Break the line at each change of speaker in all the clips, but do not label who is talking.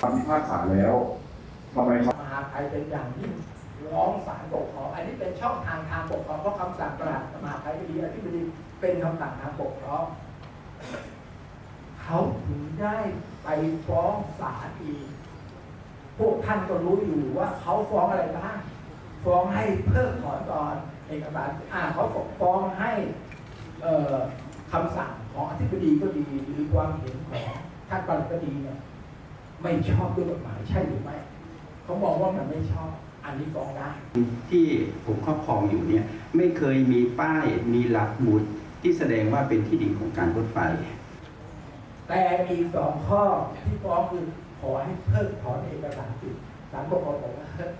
คำพิพากษาแล้วทำไมครับ
มหาไทยเป็นอย่างยิ่งร้องศาลปกครองอันนี้เป็นช่องทางทางปกครองเพราะคำสั่งประหลัดมหาไทยดีอธิบดีเป็นคำสั่งทางปกครองเขาถึงได้ไปฟ้องศาลอีกพวกท่านก็รู้อยู่ว่าเขาฟ้องอะไรบ้างฟ้องให้เพิกถอนตอนเอกสารอ่าเขาฟ้องให้เออคำสั่งของอธิบดีก็ดีหรือความเห็นของท่านปลัดก็ดีเนี่ย ไม่ชอบด้วยกฎหมายใช่หรือไม่เขามองว่ามันไม่ชอบ อันนี้ฟ้องได้
ที่ผมครอบครองอยู่เนี่ยไม่เคยมีป้ายมีหลักหมุดที่แสดงว่าเป็นที่ดินของการรถไฟ
แต่มีสองข้อที่ฟ้องคือขอให้เพิกถอนเอกสารสิทธิ์ศาลปกครองบอกว่าเฮ้ย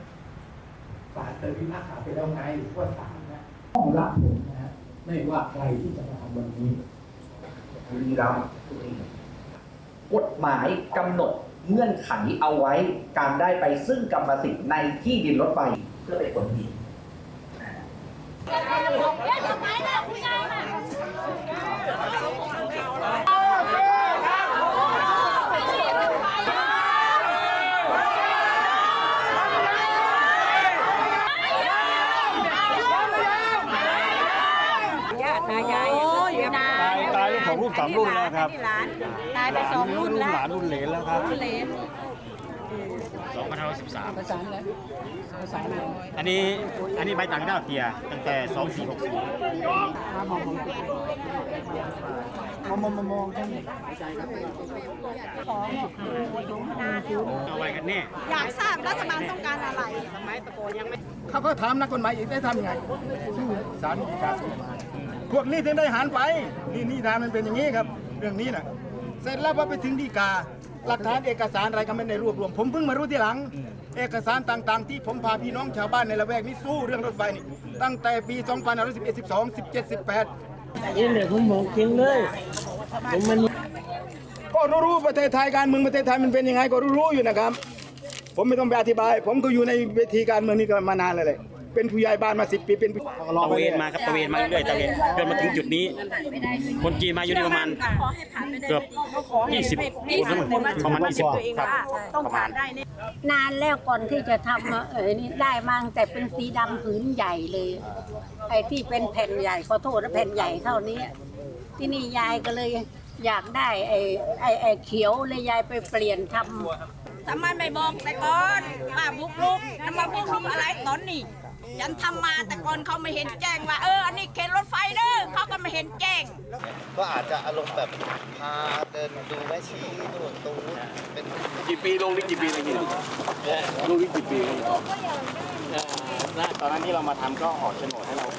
ศาลเคยพิพากษาไปแล้วไงว่าศาลนะต้องรับผลนะฮะไม่ว่าใครที่จะมาทำวันนี้
บุรีรัมย์
กฎหมายกำหนด เงื่อนไขเอาไว้การได้ไปซึ่งกรรมสิทธิ์ในที่ดินรถไฟเพื่อเป็นผลดี
ญาติตายายเสียไป
ตายตายไปส องรุ่นสามรุ่นแล้วครับ
หลานตายไปสองรุ่น
รุ่น
แล้ว
หลานรุ่นเหลนแล้วครับ
รุ่นเหลน
2513
ประสานเลยประสานเลย
อันนี้อันนี้ใบต่างด้าวเกียร์ตั้งแต่ 2464
ของสงนา
เอาไว้กันแน่
อยากทราบรัฐบาลต้องการอะไรสมัยตะโกนยังไม่
เขาก็ถามนักกฎหมายอีกได้ทำยังไงสู้ศาลฎีกาสู้มา พวกนี้ถึงได้หารไป นี่นี่ทางมันเป็นอย่างนี้ครับ เรื่องนี้นะเสร็จแล้วพอไปถึงฎีกา หลักฐานเอกสารอะไรก็ไม่ได้รวบรวม ผมเพิ่งมารู้ทีหลัง เอกสารต่างๆ ที่ผมพาพี่น้องชาวบ้านในละแวกนี้สู้เรื่องรถไฟนี่ตั้งแต่ปี2511 12 17 18
นี่เนี่ยผมบอกจริงเลยผมมัน
ก็รู้ๆประเทศไทยการเมืองประเทศไทยมันเป็นยังไงก็รู้ๆอยู่นะครับ ผมไม่ต้องไปอธิบาย ผมก็อยู่ในเวทีการเมืองนี้ก็มานานแล้วเลย เป็นผู้ใหญ่บ้านมาสิบปีเป็นผู้
ตะเวนมาครับตะเวนมาเรื่อยๆตะเวนจนมาถึงจุดนี้ คนจีนมาอยู่นี่ประมาณเกือบ20คนประมาณ20ครับ
ต้อง
ประ
ผ่า
มาณ
นได้เนี่ย
นานแล้วก่อนที่จะทำอะเออนี่ได้มาตั้งแต่เป็นสีดำผืนใหญ่เลยไอ้ที่เป็นแผ่นใหญ่ขอโทษนะแผ่นใหญ่เท่านี้ ที่นี่ยายก็เลยอยากได้ไอ้ไอ้ไอ้เขียวเลยยายไปเปลี่ยนทำ
ทำไมไม่บอกแต่ก่อนว่าบุกลุกจะมาบุกลุกอะไรตอนนี้ ฉันทำมาแต่ก่อนเขาไม่เห็นแจ้งว่า เอออันนี้เขตรถไฟเด้อเขาก็ไม่เห็นแจ้ง
ก็อาจจะอารมณ์แบบพาเดินดูแม่ชี้นู่นตรงนู้นเป็น
กี่ปีลงนี่กี่ปีเลยกี่ลงนี่กี่ปีตอนนั้นที่เรามาทำก็ออกโฉนดให้เรา
เ